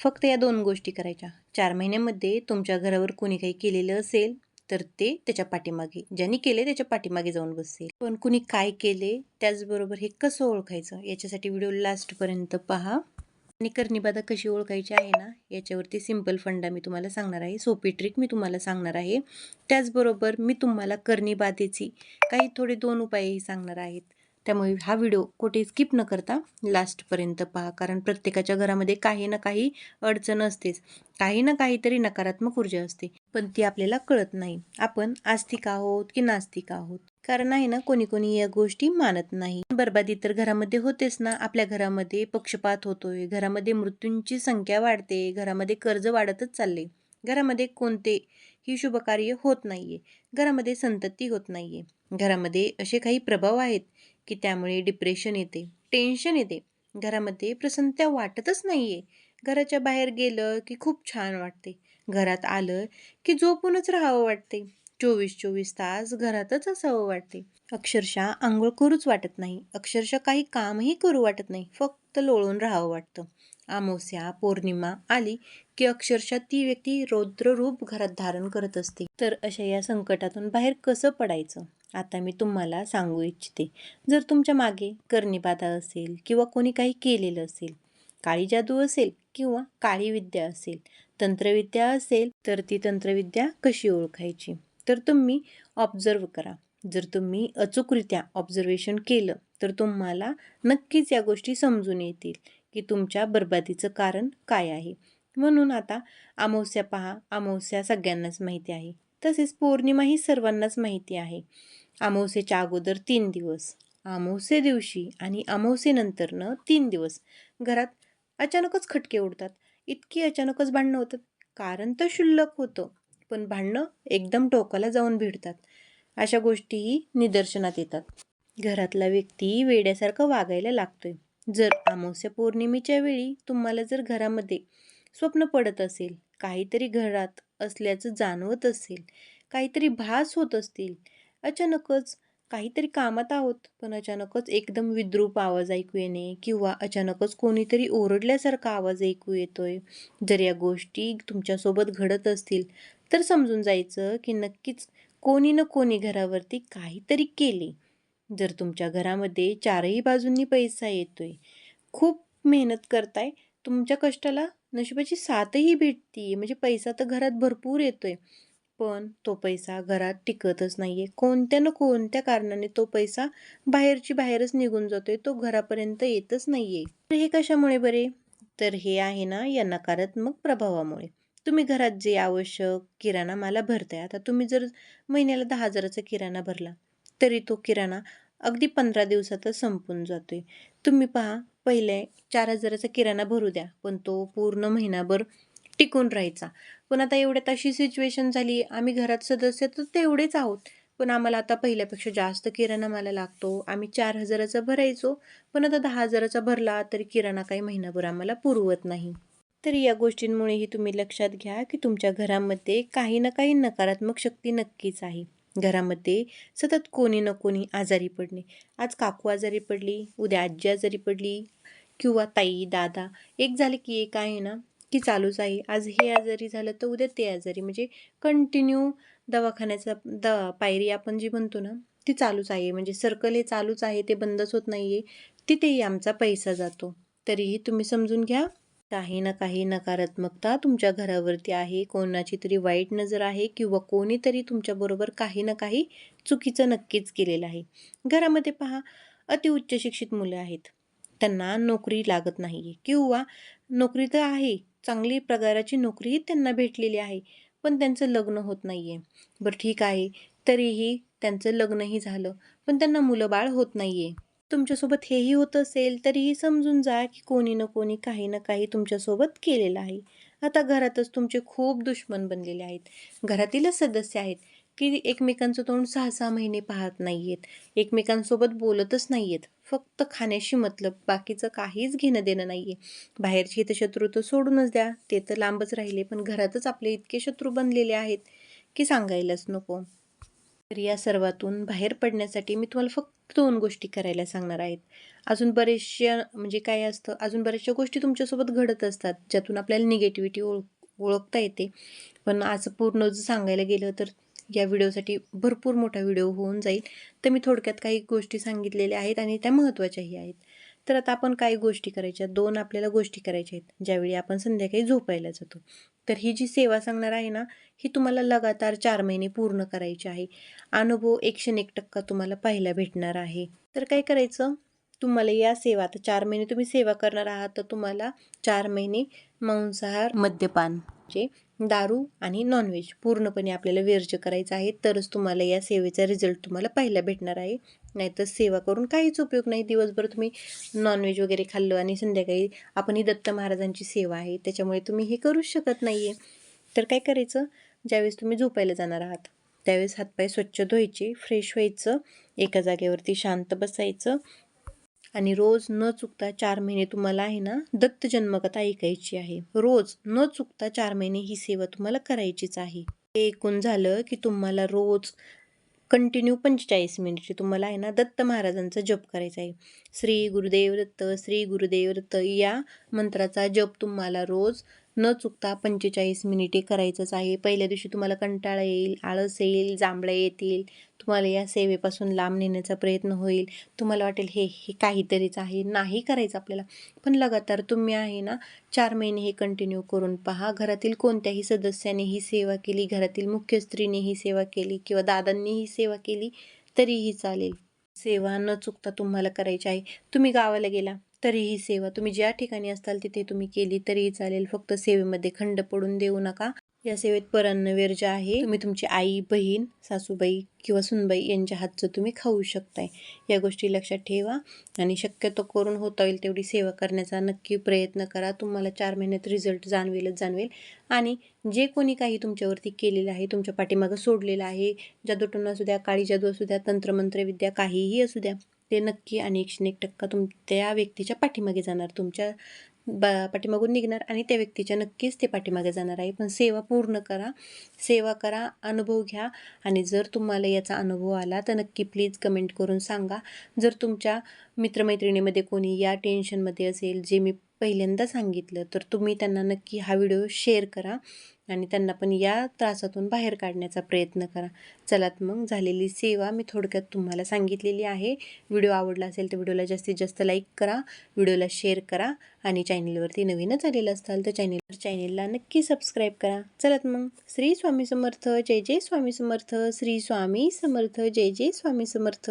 फक्त या दोन गोष्टी करायच्या. चार महिन्यामध्ये तुमच्या घरावर कोणी काही केलेलं असेल तर ते त्याच्या पाठीमागे ज्यांनी केले त्याच्या पाठीमागे जाऊन बसेल. पण कुणी काय केले त्याचबरोबर हे कसं ओळखायचं याच्यासाठी व्हिडिओ लास्टपर्यंत पहा. आणि कर्णीबाधा कशी ओळखायची आहे ना याच्यावरती सिंपल फंडा मी तुम्हाला सांगणार आहे सोपी ट्रिक मी तुम्हाला सांगणार आहे. त्याचबरोबर मी तुम्हाला कर्णीबाधेची काही थोडे दोन उपायही सांगणार आहेत. त्यामुळे हा व्हिडिओ कुठे स्किप न करता लास्टपर्यंत पहा. कारण प्रत्येकाच्या घरामध्ये काही ना काही अडचण असतेच. काही ना काहीतरी नकारात्मक ऊर्जा असते. पण ती आपल्याला कळत नाही. आपण आस्तिक आहोत की नास्तिक आहोत? कारण आहे ना कोणी कोणी या गोष्टी मानत नाही. बरबादी तर घरामध्ये होतेच ना. आपल्या घरामध्ये पक्षपात होतोय. घरामध्ये मृत्यूंची संख्या वाढते. घरामध्ये कर्ज वाढतच चालले घरामध्ये कोणते ही शुभ कार्य होत नाहीये. घरामध्ये संतती होत नाहीये. घरामध्ये असे काही प्रभाव आहेत की त्यामुळे डिप्रेशन येते टेन्शन येते. घरामध्ये प्रसन्नता वाटतच नाहीये. घराच्या बाहेर गेलं की खूप छान वाटते. घरात आलं की झोपूनच राहावं वाटते. चोवीस चोवीस तास घरातच असावं वाटते. अक्षरशः आंघोळ करूच वाटत नाही. अक्षरशः काही कामही करू वाटत नाही. फक्त लोळून राहावं वाटतं. अमावस्या पौर्णिमा आली की अक्षरशः ती व्यक्ती रौद्र रूप घरात धारण करत असते. तर अशा या संकटातून बाहेर कसं पडायचं? आता मी तुम्हाला सांगू इच्छिते. जर तुमच्या मागे कर्णीपाता असेल किंवा कोणी काही केलेलं असेल काळी जादू असेल किंवा काळी विद्या असेल तंत्रविद्या असेल तर ती तंत्रविद्या कशी ओळखायची? तर तुम्ही ऑब्झर्व करा. जर तुम्ही अचूकरित्या ऑब्झर्वेशन केलं तर तुम्हाला नक्कीच या गोष्टी समजून येतील की तुमच्या बर्बादीचं कारण काय आहे. म्हणून आता अमावस्या पहा. अमावस्या सगळ्यांनाच माहिती आहे. तसेच पौर्णिमा ही सर्वांनाच माहिती आहे. अमावसेच्या अगोदर तीन दिवस अमावसे दिवशी आणि अमावस्येनंतरनं तीन दिवस. घरात अचानकच खटके उडतात. इतकी अचानकच भांडणं होतात. कारण तर शुल्लक होतं पण भांडणं एकदम टोकाला जाऊन भिडतात. अशा गोष्टीही निदर्शनात येतात. घरातला व्यक्ती वेड्यासारखं वागायला लागतोय. जर अमावस्या पौर्णिमेच्या वेळी तुम्हाला जर घरामध्ये स्वप्न पडत असेल काहीतरी घरात असल्याचं जाणवत असेल काहीतरी भास होत असतील अचानकच काहीतरी कामात आहोत पण अचानकच एकदम विद्रूप आवाज ऐकू येणे किंवा अचानकच कोणीतरी ओरडल्यासारखा आवाज ऐकू येतोय. जर या गोष्टी तुमच्यासोबत घडत असतील तर समजून जायचं की नक्कीच कोणी ना कोणी घरावरती काहीतरी केले. जर तुमच्या घरामध्ये चारही बाजूंनी पैसा येतोय खूप मेहनत करताय तुमच्या कष्टाला नशिबाची साथही भेटती. म्हणजे पैसा तर घरात भरपूर येतोय. पण तो पैसा घरात टिकतच नाहीये. कोणत्या ना कोणत्या कारणाने तो पैसा बाहेरची बाहेरच निघून जातोय. तो घरापर्यंत येतच नाहीये. तर हे कशामुळे बरे? तर हे आहे ना या नकारात्मक प्रभावामुळे. तुम्ही घरात जे आवश्यक किराणा मला भरताय आता तुम्ही जर महिन्याला दहा हजाराचा किराणा भरला तरी तो किराणा अगदी पंधरा दिवसातच संपून जातोय. तुम्ही पहा पहिले चार हजाराचा किराणा भरू द्या पण तो पूर्ण महिनाभर टिकून राहायचा. पण आता एवढ्यात अशी सिच्युएशन झाली आम्ही घरात सदस्य तर तेवढेच आहोत पण आम्हाला आता पहिल्यापेक्षा जास्त किराणा मला लागतो. आम्ही चार हजाराचा भरायचो पण आता दहा हजाराचा भरला तरी किराणा काही महिनाभर आम्हाला पुरवत नाही. तर या गोष्टींमुळेही तुम्ही लक्षात घ्या की तुमच्या घरामध्ये काही ना काही नकारात्मक शक्ती नक्कीच आहे. घरामध्ये सतत कोणी ना कोणी आजारी पडणे. आज काकू आजारी पडली उद्या आजी आजारी पडली किंवा ताई दादा एक झाले की एक आहे ना की चालूच आहे. आज हे आजारी झालं तर उद्या ते आजारी. म्हणजे कंटिन्यू दवाखान्याचा द पायरी आपण जी म्हणतो ना ती चालूच आहे. म्हणजे सर्कल हे चालूच आहे ते बंदच होत नाही आहे तिथेही आमचा पैसा जातो. तरीही तुम्ही समजून घ्या. काही ना काही नकारात्मकता तुमच्या घरावरती आहे. कोणाची तरी वाईट नजर आहे किंवा कोणीतरी तुमच्याबरोबर काही ना काही चुकीचं नक्कीच केलेलं आहे. घरामध्ये पहा अतिउच्च शिक्षित मुलं आहेत. त्यांना नोकरी लागत नाही किंवा नोकरी तर आहे चांगली प्रकाराची नोकरीही त्यांना भेटलेली आहे पण त्यांचं लग्न होत नाही आहे बरं ठीक आहे तरीही त्यांचं लग्नही झालं पण त्यांना मुलं बाळ होत नाही आहे तुमच्यासोबत हेही होत असेल तरीही समजून जा की कोणी ना कोणी काही ना काही तुमच्यासोबत केलेलं आहे. आता घरातच तुमचे खूप दुश्मन बनलेले आहेत. घरातीलच सदस्य आहेत की एकमेकांचं तोंड सहा सहा महिने पाहत नाही आहेत एकमेकांसोबत बोलतच नाही आहेत फक्त खाण्याशी मतलब बाकीचं काहीच घेणं देणं नाही आहे बाहेरचे तर शत्रू तर सोडूनच द्या. ते तर लांबच राहिले पण घरातच आपले इतके शत्रू बनलेले आहेत की सांगायलाच नको. तर या सर्वातून बाहेर पडण्यासाठी मी तुम्हाला फक्त दोन गोष्टी करायला सांगणार आहेत. अजून बरेचशा म्हणजे काय असतं अजून बऱ्याचशा गोष्टी तुमच्यासोबत घडत असतात ज्यातून आपल्याला निगेटिव्हिटी ओळख ओळखता येते. पण आज पूर्ण जर सांगायला गेलं तर या व्हिडिओसाठी भरपूर मोठा व्हिडिओ होऊन जाईल. तर मी थोडक्यात काही गोष्टी सांगितलेल्या आहेत आणि त्या महत्त्वाच्याही आहेत. तर आता आपण काही गोष्टी करायच्या. दोन आपल्याला गोष्टी करायच्या आहेत ज्यावेळी आपण संध्याकाळी झोपायला जातो. तर ही जी सेवा सांगणार आहे ना ही तुम्हाला लगातार चार महिने पूर्ण करायची आहे. अनुभव एकशे एक टक्का तुम्हाला पाहायला भेटणार आहे. तर काय करायचं? तुम्हाला या सेवा आता चार महिने तुम्ही सेवा करणार आहात तर तुम्हाला चार महिने मांसाहार मद्यपान जे दारू आणि नॉनव्हेज पूर्णपणे आपल्याला वर्ज्य करायचं आहे. तरच तुम्हाला या सेवेचा रिझल्ट तुम्हाला पाहायला भेटणार आहे. नाहीतर सेवा करून काहीच उपयोग नाही. दिवसभर तुम्ही नॉनव्हेज वगैरे खाल्लं आणि संध्याकाळी आपण ही दत्त महाराजांची सेवा आहे त्याच्यामुळे तुम्ही हे करूच शकत नाही आहे तर काय करायचं? ज्यावेळेस तुम्ही झोपायला जाणार आहात त्यावेळेस हातपाय स्वच्छ धुवायचे फ्रेश व्हायचं एका जागेवरती शांत बसायचं आणि रोज न चुकता चार महिने तुम्हाला आहे ना दत्त जन्मकथा ऐकायची आहे. रोज न चुकता चार महिने ही सेवा तुम्हाला करायचीच आहे. हे एकूण झालं की तुम्हाला रोज कंटिन्यू पंचेचाळीस मिनिटची तुम्हाला आहे ना दत्त महाराजांचा जप करायचा आहे. श्री गुरुदेव दत्त श्री गुरुदेव दत्त या मंत्राचा जप तुम्हाला रोज न चुकता पंचेचाळीस मिनिटे करायचंच आहे. पहिल्या दिवशी तुम्हाला कंटाळा येईल आळस येईल जांभळ्या येतील. तुम्हाला या सेवेपासून लांब नेण्याचा प्रयत्न होईल. तुम्हाला वाटेल हे हे काहीतरीच आहे. नाही करायचं आपल्याला. पण लगातार तुम्ही आहे ना चार महिने हे कंटिन्यू करून पहा. घरातील कोणत्याही सदस्याने ही सेवा केली घरातील मुख्य स्त्रीने ही सेवा केली किंवा दादांनी ही सेवा केली तरीही चालेल. सेवा न चुकता तुम्हाला करायची आहे. तुम्ही गावाला गेला. तरीही सेवा तुम्ही ज्या ठिकाणी असताल तिथे तुम्ही केली तरीही चालेल. फक्त सेवेमध्ये खंड पडून देऊ नका. या सेवेत परन्न जे आहे तुम्ही तुमची आई बहीण सासूबाई किंवा सुनबाई यांच्या हातचं तुम्ही खाऊ शकताय. या गोष्टी लक्षात ठेवा आणि शक्यतो करून होता येईल तेवढी सेवा करण्याचा नक्की प्रयत्न करा. तुम्हाला चार महिन्यात रिझल्ट जाणवेलच जाणवेल. आणि जे कोणी काही तुमच्यावरती केलेलं आहे तुमच्या पाठीमागं सोडलेलं आहे जादूटून असू द्या काळी जादू असू द्या तंत्रमंत्र विद्या काहीही असू द्या ते नक्की आणि एकशे एक टक्का तुम त्या व्यक्तीच्या पाठीमागे जाणार. तुमच्या बा पाठीमागून निघणार आणि त्या व्यक्तीच्या नक्कीच ते पाठीमागे जाणार आहे. पण सेवा पूर्ण करा. सेवा करा अनुभव घ्या आणि जर तुम्हाला याचा अनुभव आला तर नक्की प्लीज कमेंट करून सांगा. जर तुमच्या मित्रमैत्रिणीमध्ये कोणी या टेन्शनमध्ये असेल जे मी पहिल्यांदा सांगितलं तर तुम्ही त्यांना नक्की हा व्हिडिओ शेअर करा. आणि त्यांना पण या त्रासातून बाहेर काढण्याचा प्रयत्न करा. चलात मग झालेली सेवा मी थोडक्यात तुम्हाला सांगितलेली आहे. व्हिडिओ आवडला असेल तर व्हिडिओला जास्तीत जास्त लाईक करा व्हिडिओला शेअर करा आणि चॅनेलवरती नवीनच आलेलं असाल तर चॅनेलवर चॅनेलला नक्की सबस्क्राईब करा. चलात मग श्री स्वामी समर्थ जय जय स्वामी समर्थ श्री स्वामी समर्थ जय जय स्वामी समर्थ.